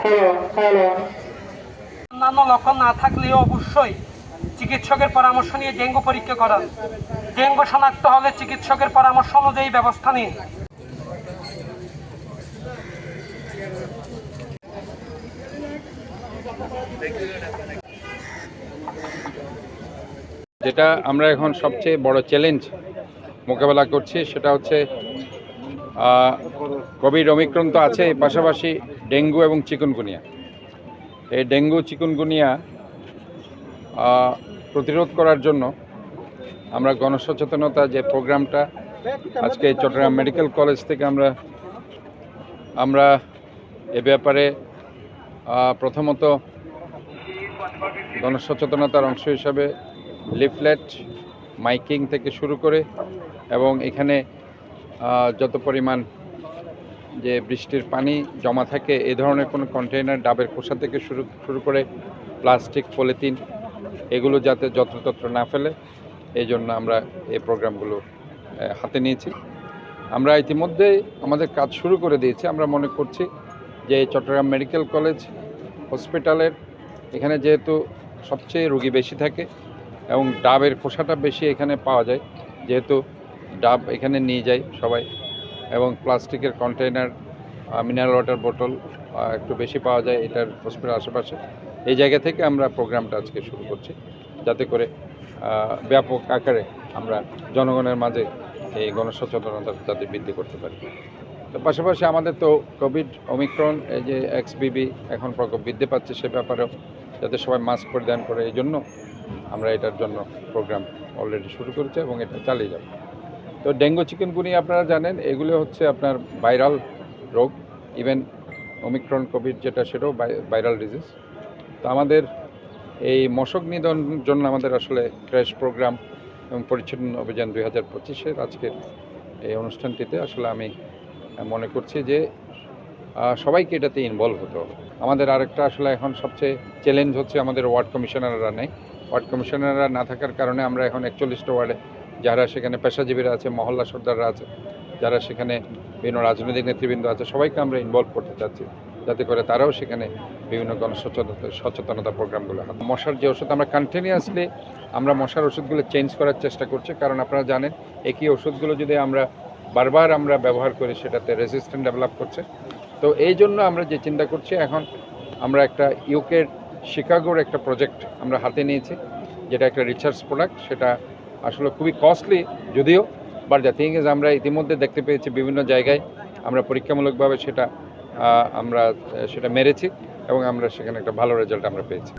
Hello hello অন্যান্য লক্ষণ না থাকলেও অবশ্যই চিকিৎসকের পরামর্শ নিয়ে ডেঙ্গু পরীক্ষা করান। ডেঙ্গু শনাক্ত হলে চিকিৎসকের পরামর্শ অনুযায়ী ব্যবস্থা নিন। যেটা আমরা এখন সবচেয়ে বড় চ্যালেঞ্জ মোকাবেলা করছি সেটা হচ্ছে কোভিড অমিক্রণ তো আছে পাশাপাশি ডেঙ্গু এবং চিকুনগুনিয়া। এই ডেঙ্গু, চিকুনগুনিয়া প্রতিরোধ করার জন্য আমরা গণসচেতনতা যে প্রোগ্রামটা আজকে চট্টগ্রাম মেডিকেল কলেজ থেকে আমরা আমরা এ ব্যাপারে প্রথমত গণসচেতনতার অংশ হিসাবে লিফলেট, মাইকিং থেকে শুরু করে এবং এখানে যত পরিমাণ যে বৃষ্টির পানি জমা থাকে, এ ধরনের কোনো কন্টেইনার ডাবের খোসা থেকে শুরু শুরু করে প্লাস্টিক পলিথিন এগুলো যাতে যত্রতত্র না ফেলে, এই জন্য আমরা এই প্রোগ্রামগুলো হাতে নিয়েছি। আমরা ইতিমধ্যে আমাদের কাজ শুরু করে দিয়েছি। আমরা মনে করছি যে চট্টগ্রাম মেডিকেল কলেজ হসপিটালের এখানে যেহেতু সবচেয়ে রুগী বেশি থাকে এবং ডাবের খোসাটা বেশি এখানে পাওয়া যায়, যেহেতু ডাব এখানে নিয়ে যায় সবাই। এবং প্লাস্টিকের কন্টেইনার মিনারেল ওয়াটার বোতল একটু বেশি পাওয়া যায় এটার হসপিটাল আশেপাশে। এই জায়গা থেকে আমরা প্রোগ্রামটা আজকে শুরু করছি। যাতে করে ব্যাপক আকারে আমরা জনগণের মাঝে এই গণসচেতনতা যাতে বৃদ্ধি করতে পারি। তো পাশাপাশি আমাদের তো কোভিড অমিক্রণ এই যে এক্স বিবি এখন প্রকোপ বৃদ্ধি পাচ্ছে সে ব্যাপারেও যাতে সবাই মাস্ক পরিধান করে, এই জন্য আমরা এটার জন্য প্রোগ্রাম অলরেডি শুরু করেছি এবং এটা চালিয়ে যাব। তো ডেঙ্গু চিকেনগুনিয়া আপনারা জানেন, এগুলো হচ্ছে আপনার ভাইরাল রোগ ইভেন অমিক্রণ কোভিড যেটা সেটাও ভাইরাল ডিজিজ তো আমাদের এই মশক নিধন জন্য আমাদের আসলে ক্র্যাশ প্রোগ্রাম এবং পরিচ্ছন্ন অভিযান দুই হাজার পঁচিশের আজকের এই অনুষ্ঠানটিতে আসলে আমি মনে করছি যে সবাইকে এটাতে ইনভলভ হতে হবে। আমাদের আরেকটা আসলে এখন সবচেয়ে চ্যালেঞ্জ হচ্ছে আমাদের ওয়ার্ড কমিশনাররা নেই। ওয়ার্ড কমিশনাররা না থাকার কারণে আমরা এখন একচল্লিশটা ওয়ার্ডে যারা সেখানে পেশাজীবীরা আছে, মহল্লা সর্দাররা আছে, যারা সেখানে বিভিন্ন রাজনৈতিক নেতৃবৃন্দ আছে, সবাইকে আমরা ইনভলভ করতে চাচ্ছি। যাতে করে তারাও সেখানে বিভিন্ন গণসচেতনতা, সচেতনতা প্রোগ্রামগুলো মশার যে ওষুধ আমরা কন্টিনিউয়াসলি আমরা মশার ওষুধগুলো চেঞ্জ করার চেষ্টা করছি, কারণ আপনারা জানেন, একই ওষুধগুলো যদি আমরা বারবার আমরা ব্যবহার করি, সেটাতে রেজিস্ট্যান্ট ডেভেলপ করছে। তো এই জন্য আমরা যে চিন্তা করছি, এখন আমরা একটা ইউকের শিকাগোর একটা প্রজেক্ট আমরা হাতে নিয়েছি, যেটা একটা রিসার্চ প্রোডাক্ট সেটা আসলে খুবই কস্টলি যদিও বাট দ্য থিং ইজ আমরা ইতিমধ্যে দেখতে পেয়েছি বিভিন্ন জায়গায় আমরা পরীক্ষামূলকভাবে সেটা আমরা সেটা মেরেছি এবং আমরা সেখানে একটা ভালো রেজাল্ট আমরা পেয়েছি।